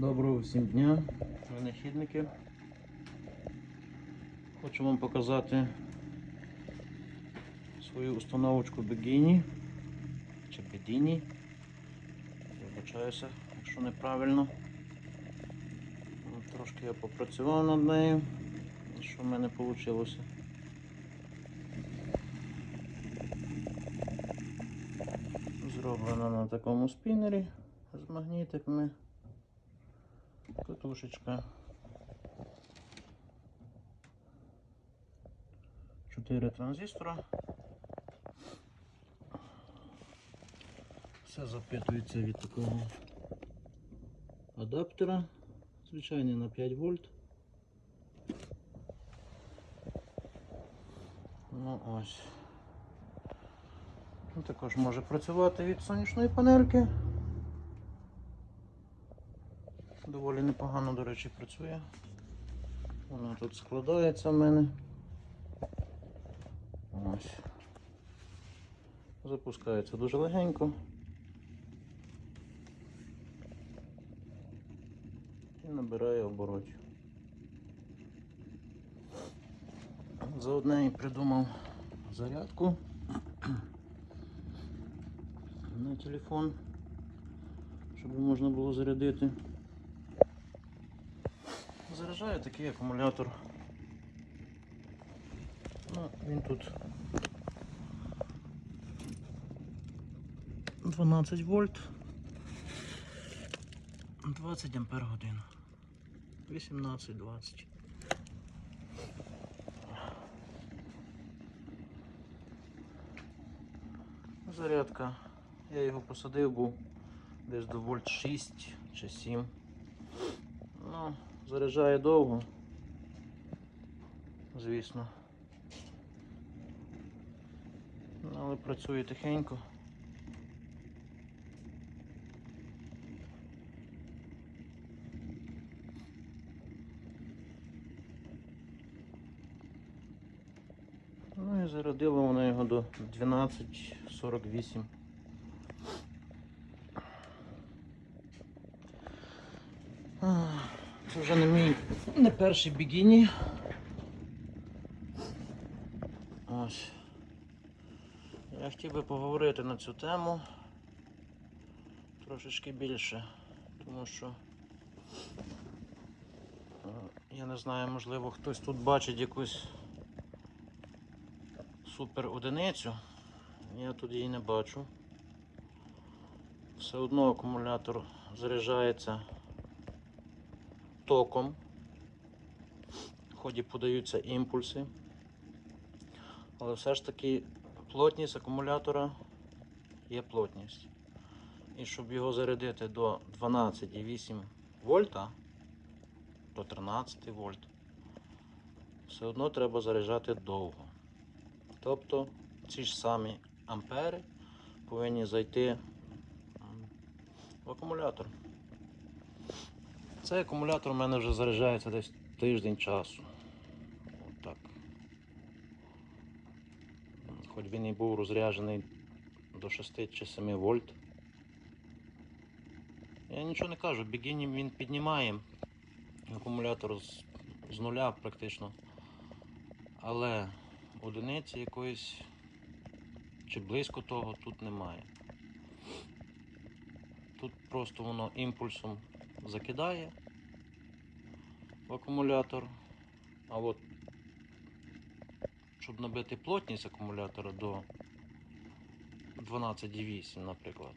Доброго всім дня, винахідники. Хочу вам показати свою установочку Бегіні чи Бедіні. Вибачаюся, якщо неправильно. Ну, Трошки я попрацював над нею. Що в мене вийшло? Зроблена на такому спінері з магнітиками. Катушечка. Чотири транзистора. Все запитується від такого адаптера. Звичайний на 5 вольт. Ну ось. Ну, також може працювати від сонячної панельки. Доволі непогано, до речі, працює. Вона тут складається в мене. Ось. Запускається дуже легенько. І набирає оборотів. Заодне і придумав зарядку на телефон, щоб можна було зарядити. Заряджаю такий акумулятор. Ну, він тут 12 вольт, 20 ампер годин. 18-20. Зарядка. Я його посадив був десь до вольт 6 чи 7. Ну, заряджає довго, звісно. Але працює тихенько. Ну і зарядила вона його до 12.48. Це вже не мій не перший бігіні. Ось. Я хотів би поговорити на цю тему трошечки більше, тому що е, я не знаю, можливо, хтось тут бачить якусь супер одиницю. Я тут її не бачу. Все одно акумулятор заряджається током. В ході подаються імпульси. Але все ж таки плотність акумулятора є плотність. І щоб його зарядити до 12,8 вольта, до 13 вольт, все одно треба заряджати довго. Тобто ці ж самі ампери повинні зайти в акумулятор. Цей акумулятор у мене вже заряджається десь тиждень часу. Отак. Хоч він і був розряджений до 6 чи 7 вольт. Я нічого не кажу, бігіні він піднімає акумулятор з, з нуля практично. Але одиниці якоїсь чи близько того тут немає. Тут просто воно імпульсом закидає в акумулятор. А от щоб набити плотність акумулятора до 12,8, наприклад,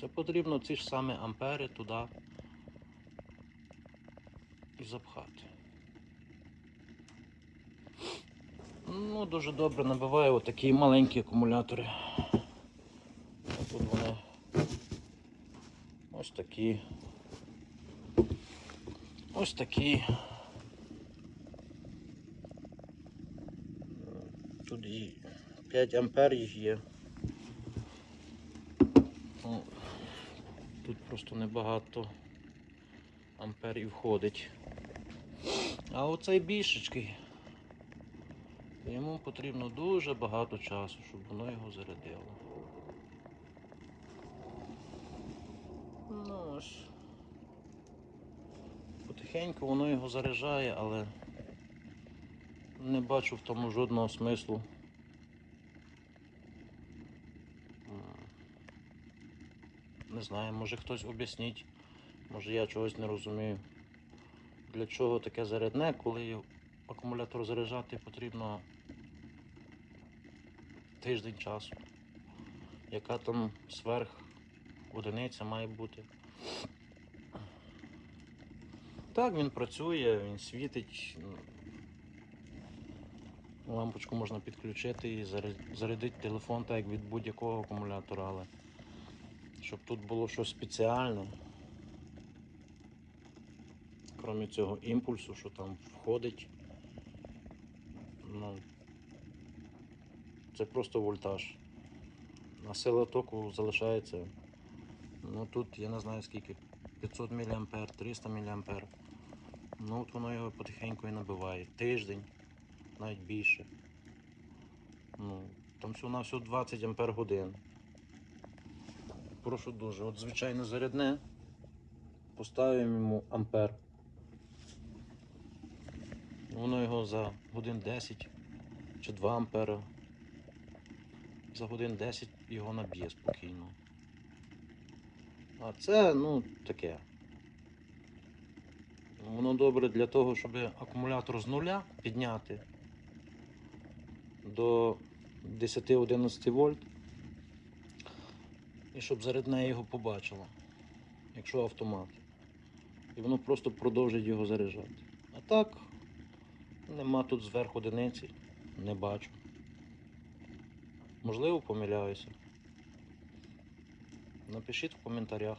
це потрібно ці ж самі ампери туди і запхати. Ну, дуже добре набиває отакі маленькі акумулятори. Тут вони ось такі. Ось такі. Тут і 5 ампер їх є. Ну, Тут просто небагато амперів входить. А оцей більшечкий. Йому потрібно дуже багато часу, щоб воно його зарядило. Ну ось. Потихеньку воно його заряджає, але не бачу в тому жодного смислу. Не знаю, може хтось об'ясніть, може я чогось не розумію. Для чого таке зарядне, коли акумулятор заряджати потрібно тиждень часу. Яка там сверх одиниця має бути. Так, він працює, він світить. Лампочку можна підключити і зарядити телефон так як від будь-якого акумулятора, але щоб тут було щось спеціальне. Крім цього імпульсу, що там входить. Ну, це просто вольтаж. А сила току залишається. Ну тут я не знаю скільки. 500 мА, 300 мА. Ну от воно його потихеньку і набиває. Тиждень, навіть більше. Ну, там всього на всього 20 ампер годин. Прошу дуже. От звичайно зарядне. Поставимо йому ампер. Воно його за годин 10 чи 2 ампера. За годин 10 його наб'є спокійно. А це, ну, таке. Воно добре для того, щоб акумулятор з нуля підняти до 10-11 вольт. І щоб зарядне його побачило, якщо автомат. І воно просто продовжить його заряджати. А так, нема тут зверху одиниці, не бачу. Можливо, помиляюся. Напишіть в коментарях.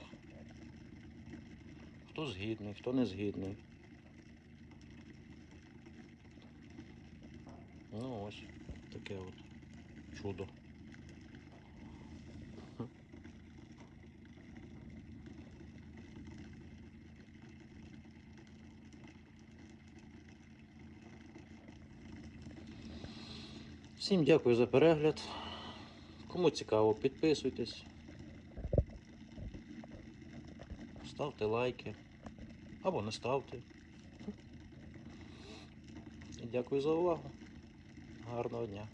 Хто згідний, хто не згідний. Ну ось таке от чудо. Всім дякую за перегляд. Кому цікаво, підписуйтесь. Ставте лайки. Або не ставте. Дякую за увагу. Гарного дня.